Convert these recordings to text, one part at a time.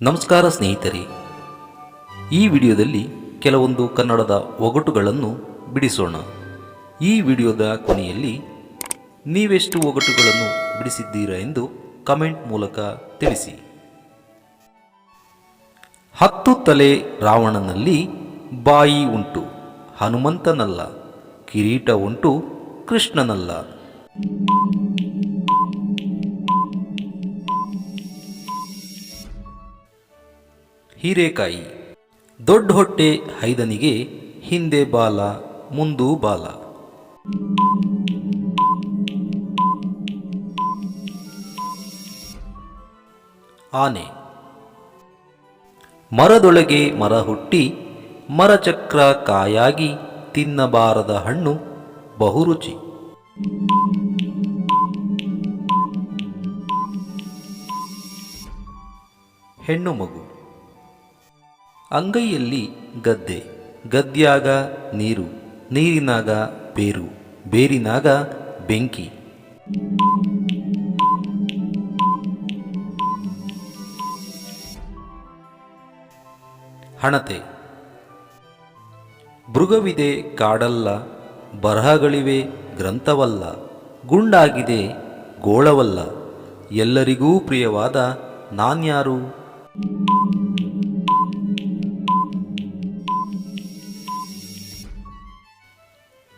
ನಮಸ್ಕಾರ ಸ್ನೇಹಿತರೆ. ಈ ವಿಡಿಯೋದಲ್ಲಿ ಕೆಲವೊಂದು ಕನ್ನಡದ ಒಗಟುಗಳನ್ನು ಬಿಡಿಸೋಣ. ಈ ವಿಡಿಯೋದ ಕೊನೆಯಲ್ಲಿ ನೀವೆಷ್ಟು ಒಗಟುಗಳನ್ನು ಬಿಡಿಸಿದ್ದೀರಾ ಎಂದು ಕಮೆಂಟ್ ಮೂಲಕ ತಿಳಿಸಿ. ಹತ್ತು ತಲೆ ರಾವಣನಲ್ಲಿ ಬಾಯಿ ಉಂಟು, ಹನುಮಂತನಲ್ಲ, ಕಿರೀಟ ಉಂಟು, ಕೃಷ್ಣನಲ್ಲ. ಹೀರೆಕಾಯಿ. ದೊಡ್ಡ ಹೊಟ್ಟೆ ಹೈದನಿಗೆ ಹಿಂದೆ ಬಾಲ, ಮುಂದು ಬಾಲ. ಆನೆ. ಮರದೊಳಗೆ ಮರ ಹುಟ್ಟಿ, ಮರಚಕ್ರ ಕಾಯಾಗಿ ತಿನ್ನಬಾರದ ಹಣ್ಣು ಬಹುರುಚಿ. ಹೆಣ್ಣು ಮಗು. ಅಂಗೈಯಲ್ಲಿ ಗದ್ದೆ, ಗದ್ಯಾಗ ನೀರು, ನೀರಿನಾಗ ಬೇರು, ಬೇರಿನಾಗ ಬೆಂಕಿ. ಹಣತೆ. ಮೃಗವಿದೆ ಕಾಡಲ್ಲ, ಬರಹಗಳಿವೆ ಗ್ರಂಥವಲ್ಲ, ಗುಂಡಾಗಿದೆ ಗೋಳವಲ್ಲ. ಎಲ್ಲರಿಗೂ ಪ್ರಿಯವಾದ ನಾನ್ಯಾರು?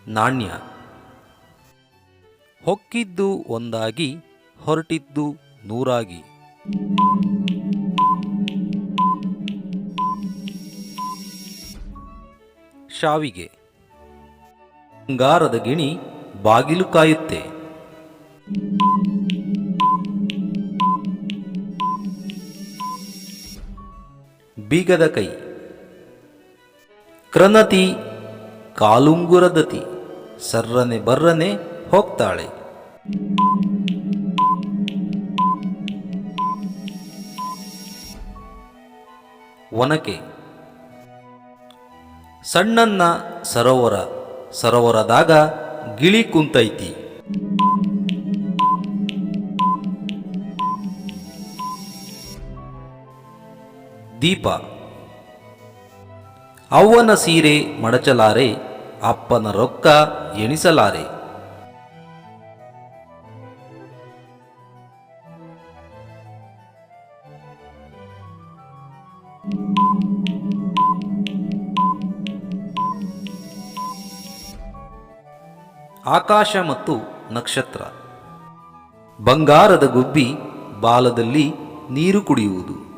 ನಾಣ್ಯ. ಹೊಕ್ಕಿದ್ದು ಒಂದಾಗಿ ಹೊರಟಿದ್ದು ನೂರಾಗಿ. ಶಾವಿಗೆ. ಬಂಗಾರದ ಗಿಣಿ ಬಾಗಿಲು ಕಾಯುತ್ತೆ. ಬೀಗದ ಕೈ. ಕ್ರನತಿ ಕಾಲುಂಗುರದತಿ ಸರ್ರನೆ ಬರ್ರನೆ ಹೋಗ್ತಾಳೆ. ಒನಕೆ ಸಣ್ಣನ್ನ ಸರೋವರ ಸರೋವರದಾಗ ಗಿಳಿ ಕುಂತೈತಿ. ದೀಪ ಅವ್ವನ ಸೀರೆ ಮಡಚಲಾರೆ ಅಪ್ಪನ ರೊಕ್ಕ ಎಣಿಸಲಾರೆ. ಆಕಾಶ ಮತ್ತು ನಕ್ಷತ್ರ. ಬಂಗಾರದ ಗುಬ್ಬಿ ಬಾಲದಲ್ಲಿ ನೀರು ಕುಡಿಯುವುದು.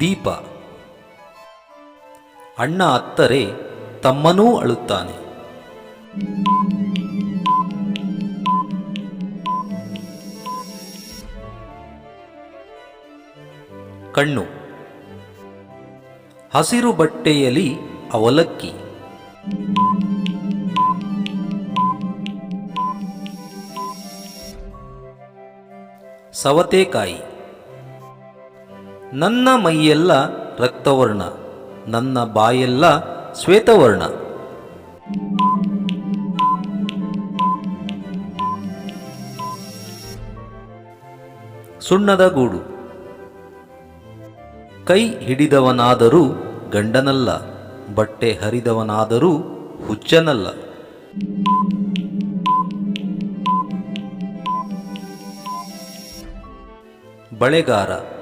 ದೀಪ. ಅಣ್ಣ ಅತ್ತರೆ ತಮ್ಮನೂ ಅಳುತ್ತಾನೆ. ಕಣ್ಣು. ಹಸಿರು ಬಟ್ಟೆಯಲ್ಲಿ ಅವಲಕ್ಕಿ. ಸವತೆಕಾಯಿ. ನನ್ನ ಮೈಯೆಲ್ಲ ರಕ್ತವರ್ಣ, ನನ್ನ ಬಾಯೆಲ್ಲ ಶ್ವೇತವರ್ಣ. ಸುಣ್ಣದ ಗೂಡು. ಕೈ ಹಿಡಿದವನಾದರೂ ಗಂಡನಲ್ಲ, ಬಟ್ಟೆ ಹರಿದವನಾದರೂ ಹುಚ್ಚನಲ್ಲ. ಬಳೆಗಾರ.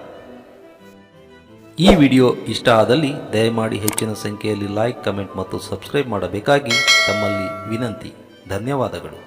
ಈ ವಿಡಿಯೋ ಇಷ್ಟ ಆದಲ್ಲಿ ದಯಮಾಡಿ ಹೆಚ್ಚಿನ ಸಂಖ್ಯೆಯಲ್ಲಿ ಲೈಕ್ ಕಮೆಂಟ್ ಮತ್ತು ಸಬ್ಸ್ಕ್ರೈಬ್ ಮಾಡಬೇಕಾಗಿ ತಮ್ಮಲ್ಲಿ ವಿನಂತಿ. ಧನ್ಯವಾದಗಳು.